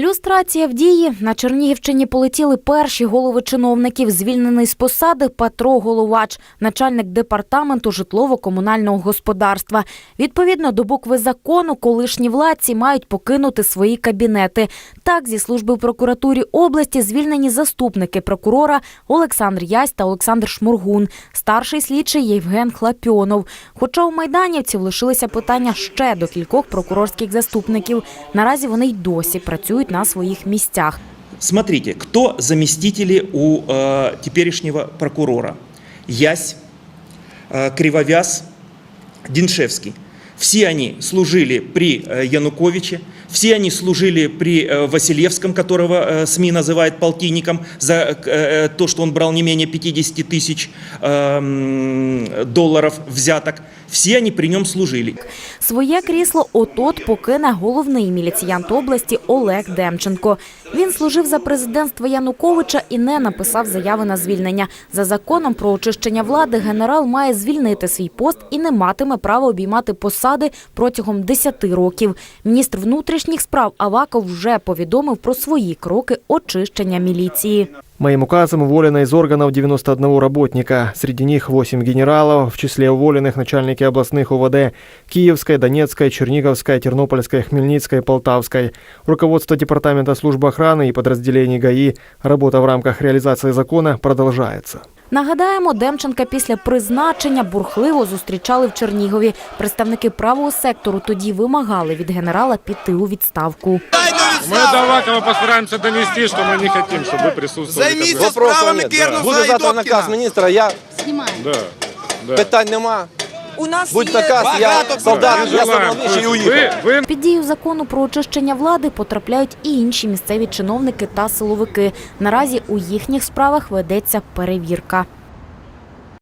Люстрація в дії на Чернігівщині полетіли перші голови чиновників. Звільнений з посади Петро Головач, начальник департаменту житлово-комунального господарства. Відповідно до букви закону, колишні владці мають покинути свої кабінети. Так, зі служби в прокуратурі області звільнені заступники прокурора Олександр Ясь та Олександр Шмургун, старший слідчий Євген Хлапьонов. Хоча у майданівців лишилися питання ще до кількох прокурорських заступників. Наразі вони й досі працюють на своїх місцях. Смотрите, кто заместители у е, теперешнего прокурора? Ясь, е, Кривовяз, Диншевский. Все они служили при э, Януковиче, все они служили при э, Василевском, которого э, СМИ называют полтинником за э, э, то, что он брал не менее 50 тысяч э, м, долларов взяток. Все они при нем служили. Своє крісло отот покине головний міліціянт області Олег Демченко. Він служив за президентства Януковича і не написав заяви на звільнення. За законом про очищення влади генерал має звільнити свій пост і не матиме права обіймати посади протягом 10 років. Міністр внутрішніх справ Аваков вже повідомив про свої кроки очищення міліції. Моим указом уволено из органов 91 работника. Среди них 8 генералов, в числе уволенных начальники областных УВД Киевской, Донецкой, Черниговской, Тернопольской, Хмельницкой, Полтавской. Руководство Департамента службы охраны и подразделений ГАИ. Работа в рамках реализации закона продолжается. Нагадаємо, Демченка після призначення бурхливо зустрічали в Чернігові. Представники правого сектору тоді вимагали від генерала піти у відставку. Мы до Авакова постараемся донести, что мы не хотим, чтобы вы присутствовали. Займіться как справами Вопросов нет. Кернуса Буде і завтра Добкіна. наказ міністра, я бы. Да, да. питань нема. У нас Будь є наказ, я багато солдат, Мы я желаем, самовничий і пусть уїхав. вы, вы Під дію закону про очищення влади потрапляють і інші місцеві чиновники та силовики. Наразі у їхніх справах ведеться перевірка.